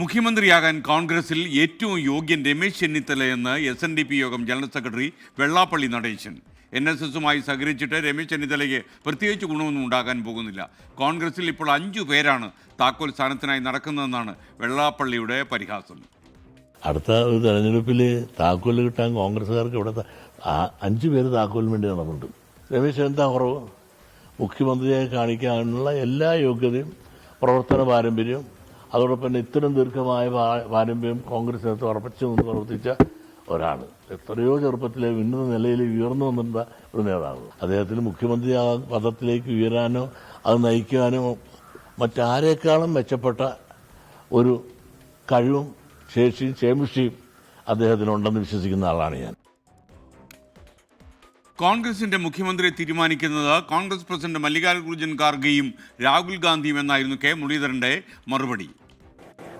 മുഖ്യമന്ത്രിയാകാൻ കോൺഗ്രസിൽ ഏറ്റവും യോഗ്യൻ രമേശ് ചെന്നിത്തലയെന്ന് എസ് എൻ ഡി പി യോഗം general secretary Vellappally Natesan. N S എസുമായി സഹകരിച്ചിട്ട് രമേശ് ചെന്നിത്തലയ്ക്ക് പ്രത്യേകിച്ച് ഗുണമൊന്നും ഉണ്ടാകാൻ പോകുന്നില്ല. കോൺഗ്രസിൽ ഇപ്പോൾ അഞ്ചു പേരാണ് താക്കോൽ സ്ഥാനത്തിനായി നടക്കുന്നതെന്നാണ് വെള്ളാപ്പള്ളിയുടെ പരിഹാസം. അടുത്ത ഒരു തെരഞ്ഞെടുപ്പിൽ താക്കോൽ കിട്ടാൻ കോൺഗ്രസ്സുകാർക്ക് ഇവിടെ അഞ്ചു പേര് താക്കോലിന് വേണ്ടി നടന്നുണ്ട് രമേശ് എന്താ കുറവ്? മുഖ്യമന്ത്രിയെ കാണിക്കാനുള്ള എല്ലാ യോഗ്യതയും പ്രവർത്തന പാരമ്പര്യവും അതോടൊപ്പം തന്നെ ഇത്തരം ദീർഘമായ പാരമ്പര്യം കോൺഗ്രസിനകത്ത് ഉറപ്പിച്ചു നിന്ന് പ്രവർത്തിച്ച ഒരാൾ എത്രയോ ചെറുപ്പത്തിലെ ഉന്നത നിലയിൽ ഉയർന്നു വന്നിരുന്ന ഒരു നേതാവ്. അദ്ദേഹത്തിന് മുഖ്യമന്ത്രി ആ പദത്തിലേക്ക് ഉയരാനോ അത് നയിക്കാനോ മറ്റാരേക്കാളും മെച്ചപ്പെട്ട ഒരു കഴിവും ശേഷിയും ക്ഷേമുഷിയും അദ്ദേഹത്തിനുണ്ടെന്ന് വിശ്വസിക്കുന്ന ആളാണ് ഞാൻ. കോൺഗ്രസിന്റെ മുഖ്യമന്ത്രിയെ തീരുമാനിക്കുന്നത് കോൺഗ്രസ് പ്രസിഡന്റ് മല്ലികാർജുൻ ഖാർഗെയും രാഹുൽ ഗാന്ധിയും എന്നായിരുന്നു കെ മുരളീധരന്റെ മറുപടി.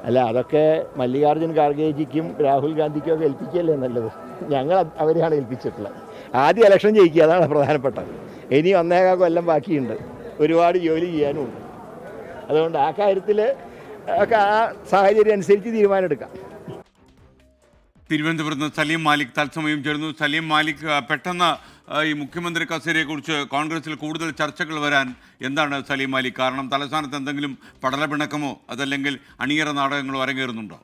അല്ല അതൊക്കെ മല്ലികാർജുൻ ഖാർഗേജിക്കും രാഹുൽ ഗാന്ധിക്കും ഒക്കെ ഏൽപ്പിക്കുകയല്ലേ നല്ലത്? ഞങ്ങൾ അവരെയാണ് ഏൽപ്പിച്ചിട്ടുള്ളത്. ആദ്യ ഇലക്ഷൻ ജയിക്കുക അതാണ് പ്രധാനപ്പെട്ടത്. ഇനി ഒന്നേകാ കൊല്ലം ബാക്കിയുണ്ട്. ഒരുപാട് ജോലി ചെയ്യാനുമുണ്ട് അതുകൊണ്ട് ആ കാര്യത്തിൽ ഒക്കെ ആ സാഹചര്യം അനുസരിച്ച് തീരുമാനമെടുക്കാം തിരുവനന്തപുരത്ത് സലീം മാലിക് തത്സമയം ചേർന്നു സലീം മാലിക് പെട്ടെന്ന് ഈ മുഖ്യമന്ത്രി കസേരയെക്കുറിച്ച് കോൺഗ്രസിൽ കൂടുതൽ ചർച്ചകൾ വരാൻ എന്താണ് സലീം അലി? കാരണം തലസ്ഥാനത്ത് എന്തെങ്കിലും പടലപിണക്കമോ അതല്ലെങ്കിൽ അണിയറ നാടകങ്ങളോ അരങ്ങേറുന്നുണ്ടോ?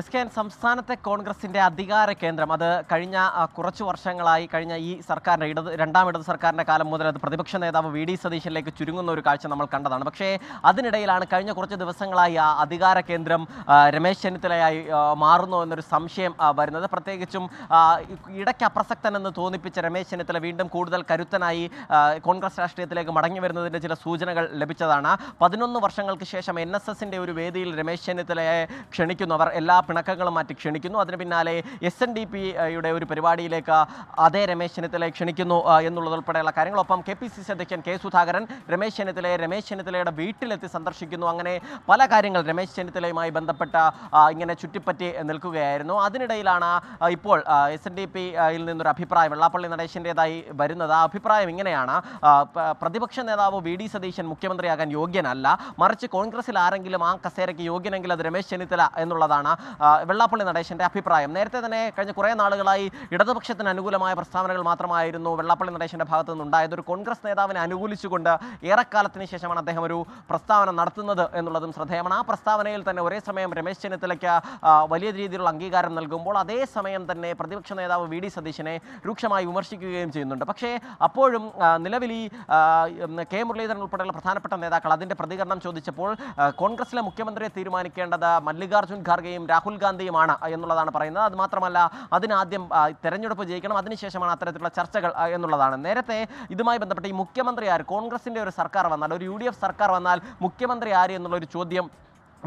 എസ് കെ സംസ്ഥാനത്തെ കോൺഗ്രസിന്റെ അധികാര കേന്ദ്രം. അത് കഴിഞ്ഞ കുറച്ച് വർഷങ്ങളായി കഴിഞ്ഞ ഈ സർക്കാരിന്റെ ഇടത് രണ്ടാം ഇടത് സർക്കാരിന്റെ കാലം മുതൽ അത് പ്രതിപക്ഷ നേതാവ് വി. ഡി. സതീശനിലേക്ക് ചുരുങ്ങുന്ന ഒരു കാഴ്ച നമ്മൾ കണ്ടതാണ്. പക്ഷേ അതിനിടയിലാണ് കഴിഞ്ഞ കുറച്ച് ദിവസങ്ങളായി ആ അധികാര കേന്ദ്രം രമേശ് ചെന്നിത്തലയായി മാറുന്നു എന്നൊരു സംശയം വരുന്നത്. പ്രത്യേകിച്ചും ഇടയ്ക്ക് അപ്രസക്തനെന്ന് തോന്നിപ്പിച്ച രമേശ് ചെന്നിത്തല വീണ്ടും കൂടുതൽ കരുത്തനായി കോൺഗ്രസ് രാഷ്ട്രീയത്തിലേക്ക് മടങ്ങി വരുന്നതിന്റെ ചില സൂചനകൾ ലഭിച്ചതാണ്. പതിനൊന്ന് വർഷങ്ങൾക്ക് ശേഷം എൻ ഒരു വേദിയിൽ രമേശ് ചെന്നിത്തലയെ ക്ഷണിക്കുന്നു അവർ എല്ലാ പിണക്കങ്ങളും മാറ്റി ക്ഷണിക്കുന്നു. അതിന് പിന്നാലെ എസ് എൻ ഡി പി യുടെ ഒരു പരിപാടിയിലേക്ക് അതേ രമേശ് ചെന്നിത്തലയെ ക്ഷണിക്കുന്നു എന്നുള്ളതുൾപ്പെടെയുള്ള കാര്യങ്ങൾ ഒപ്പം കെ പി സി സി അധ്യക്ഷൻ കെ സുധാകരൻ രമേശ് ചെന്നിത്തലയെ രമേശ് ചെന്നിത്തലയുടെ വീട്ടിലെത്തി സന്ദർശിക്കുന്നു. അങ്ങനെ പല കാര്യങ്ങൾ രമേശ് ചെന്നിത്തലയുമായി ബന്ധപ്പെട്ട ഇങ്ങനെ ചുറ്റിപ്പറ്റി നിൽക്കുകയായിരുന്നു. അതിനിടയിലാണ് ഇപ്പോൾ എസ് എൻ ഡി പിയിൽ നിന്നൊരു അഭിപ്രായം വെള്ളാപ്പള്ളി നടേശന്റെതായി വരുന്നത്. ആ അഭിപ്രായം ഇങ്ങനെയാണ്. പ്രതിപക്ഷ നേതാവ് വി ഡി സതീശൻ മുഖ്യമന്ത്രിയാകാൻ യോഗ്യനല്ല. മറിച്ച് കോൺഗ്രസിൽ ആരെങ്കിലും ആ കസേരയ്ക്ക് യോഗ്യനെങ്കിൽ അത് രമേശ് ചെന്നിത്തല എന്നുള്ളതാണ് വെള്ളാപ്പള്ളി നടേശന്റെ അഭിപ്രായം. നേരത്തെ തന്നെ കഴിഞ്ഞ കുറേ നാളുകളായി ഇടതുപക്ഷത്തിന് അനുകൂലമായ പ്രസ്താവനകൾ മാത്രമായിരുന്നു വെള്ളാപ്പള്ളി നടേശന്റെ ഭാഗത്തു നിന്നുണ്ടായത്. ഒരു കോൺഗ്രസ് നേതാവിനെ അനുകൂലിച്ചുകൊണ്ട് ഏറെക്കാലത്തിന് ശേഷമാണ് അദ്ദേഹം ഒരു പ്രസ്താവന നടത്തുന്നത് എന്നുള്ളതും ശ്രദ്ധേയമാണ്. ആ പ്രസ്താവനയിൽ തന്നെ ഒരേ സമയം രമേശ് ചെന്നിത്തലയ്ക്ക് വലിയ രീതിയിലുള്ള അംഗീകാരം നൽകുമ്പോൾ അതേ സമയം തന്നെ പ്രതിപക്ഷ നേതാവ് വി ഡി സതീശനെ രൂക്ഷമായി വിമർശിക്കുകയും ചെയ്യുന്നുണ്ട്. പക്ഷേ അപ്പോഴും നിലവിൽ ഈ കെ മുരളീധരൻ ഉൾപ്പെടെയുള്ള പ്രധാനപ്പെട്ട നേതാക്കൾ അതിന്റെ പ്രതികരണം ചോദിച്ചപ്പോൾ കോൺഗ്രസിലെ മുഖ്യമന്ത്രിയെ തീരുമാനിക്കേണ്ടത് മല്ലികാർജുൻ ഖാർഗെയും രാഹുൽ ഗാന്ധിയുമാണ് എന്നുള്ളതാണ് പറയുന്നത്. അത് മാത്രമല്ല അതിനാദ്യം തെരഞ്ഞെടുപ്പ് ജയിക്കണം അതിനുശേഷമാണ് അത്തരത്തിലുള്ള ചർച്ചകൾ എന്നുള്ളതാണ്. നേരത്തെ ഇതുമായി ബന്ധപ്പെട്ട് ഈ മുഖ്യമന്ത്രി ആര് കോൺഗ്രസിന്റെ ഒരു സർക്കാർ വന്നാൽ ഒരു യു സർക്കാർ വന്നാൽ മുഖ്യമന്ത്രി ആര് എന്നുള്ള ഒരു ചോദ്യം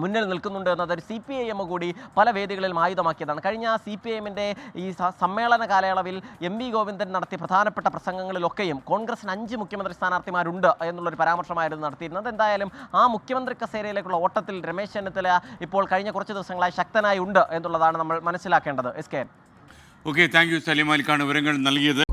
മുന്നിൽ നിൽക്കുന്നുണ്ട് എന്നത് ഒരു സി പി ഐ എം കൂടി പല വേദികളിലും ആയുധമാക്കിയതാണ്. കഴിഞ്ഞ സി പി ഐ എമ്മിന്റെ ഈ സമ്മേളന കാലയളവിൽ എം വി ഗോവിന്ദൻ നടത്തിയ പ്രധാനപ്പെട്ട പ്രസംഗങ്ങളിലൊക്കെയും കോൺഗ്രസിന് അഞ്ച് മുഖ്യമന്ത്രി സ്ഥാനാർത്ഥിമാരുണ്ട് എന്നുള്ളൊരു പരാമർശമായിരുന്നു നടത്തിയിരുന്നത്. എന്തായാലും ആ മുഖ്യമന്ത്രി കസേരയിലേക്കുള്ള ഓട്ടത്തിൽ രമേശ് ചെന്നിത്തല ഇപ്പോൾ കഴിഞ്ഞ കുറച്ച് ദിവസങ്ങളായി ശക്തനായി ഉണ്ട് എന്നുള്ളതാണ് നമ്മൾ മനസ്സിലാക്കേണ്ടത്. S K. Okay thank you Saleem അലിക്കാണ് വിവരങ്ങൾ നൽകിയത്.